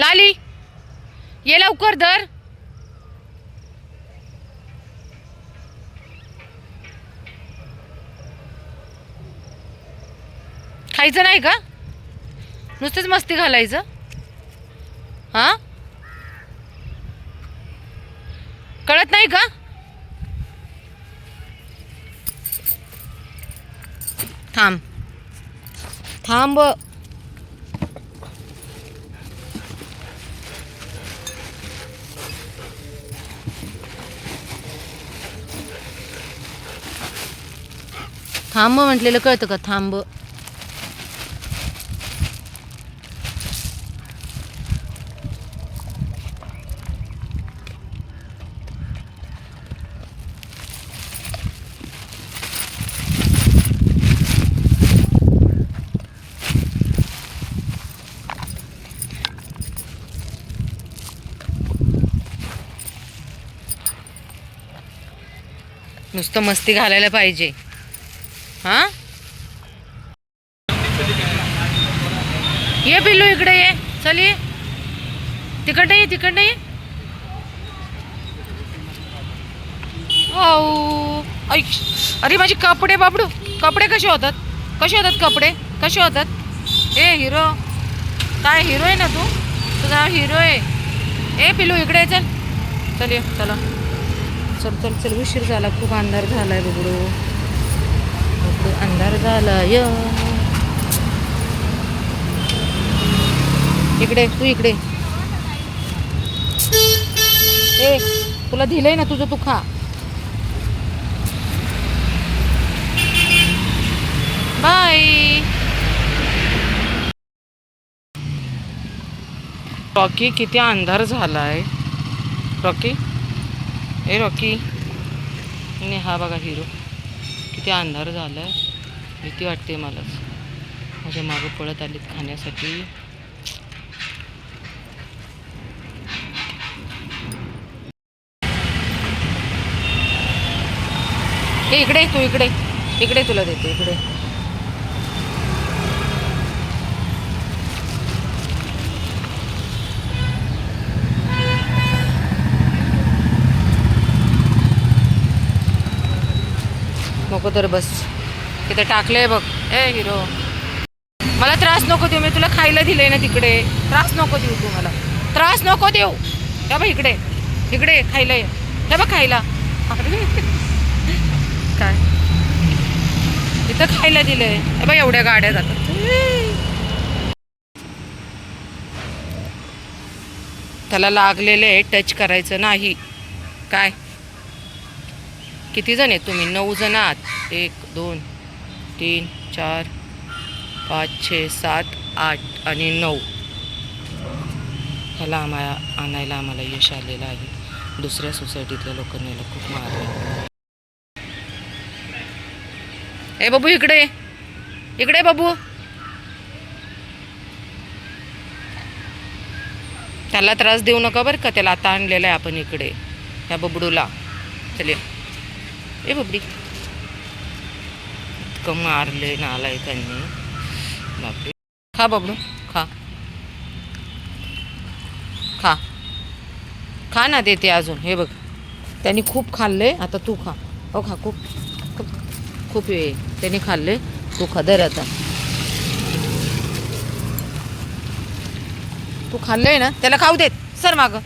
लाली ये लवकर धर. खायचं नाही का? नुसतेच मस्ती घालायचं. हा? कळत नाही का? थांब. थांब. थांब म्हटलेलं कळतं का? थांब. नुसतं मस्ती घालायला पाहिजे. हा? ये पिल्लू इकडे ये. चल ये. तिकडे ये तिकडे ये. अरे माझे कपडे बाबडू. कपडे कसे होतात? कसे होतात कपडे? कसे होतात? ए हिरो. काय हिरो आहे ना तू? तुझा हिरो आहे. ए पिल्लू इकडे चल. चल ये चला. चल चल चल. उशीर झाला. खूप अंधार झाला आहे बघडू अंधार य. इकडे तू इकडे. ए तुला दिलंय ना तुझं तू खा. बाय. रॉकी किती अंधार झालाय. रॉकी. ए रॉकी. आणि हा बघा हिरो. किती अंधार झाला आहे भीती वाटते मलाच. माझ्या मागं पळत आलीत खाण्यासाठी. ए इकडे तू इकडे. इकडे तुला देते इकडे. नको तर बस. तिथे टाकलंय बघ. ए हिरो. मला त्रास नको देऊ मी तुला खायला दिलंय ना तिकडे. त्रास नको देऊ तू मला. त्रास नको देऊ. हे बघ इकडे. इकडे खायला ये. त्या बघ खायला. काय? इथं खायला दिलंय. हे बघ एवढ्या गाड्या जातात. त्याला लागलेले टच करायचं नाही. काय? किती जण आहेत तुम्ही? नऊ जण आहात. एक दोन तीन चार पाच छे सात आठ आणि नऊ. ह्याला आम्हाला आणायला आम्हाला यश आलेलं आहे. दुसऱ्या सोसायटीतल्या लोकांनी याला खूप मारलं. ए बाबू इकडे इकडे बाबू. त्याला त्रास देऊ नका बरं का त्याला आता आणलेलं आहे आपण इकडे ह्या बबडूला. चल ए बबडी. इतकं मारले नालायकांनी बापरे. खा बाबडू खा. खा. खा ना देते अजून हे बघ. त्यांनी खूप खाल्ले आता तू खा. हो खा खूप. खूप खूप वेळ त्यांनी खाल्ले. तू खा दर आता. तू खाल्लंय ना त्याला खाऊ देत. सर मागं.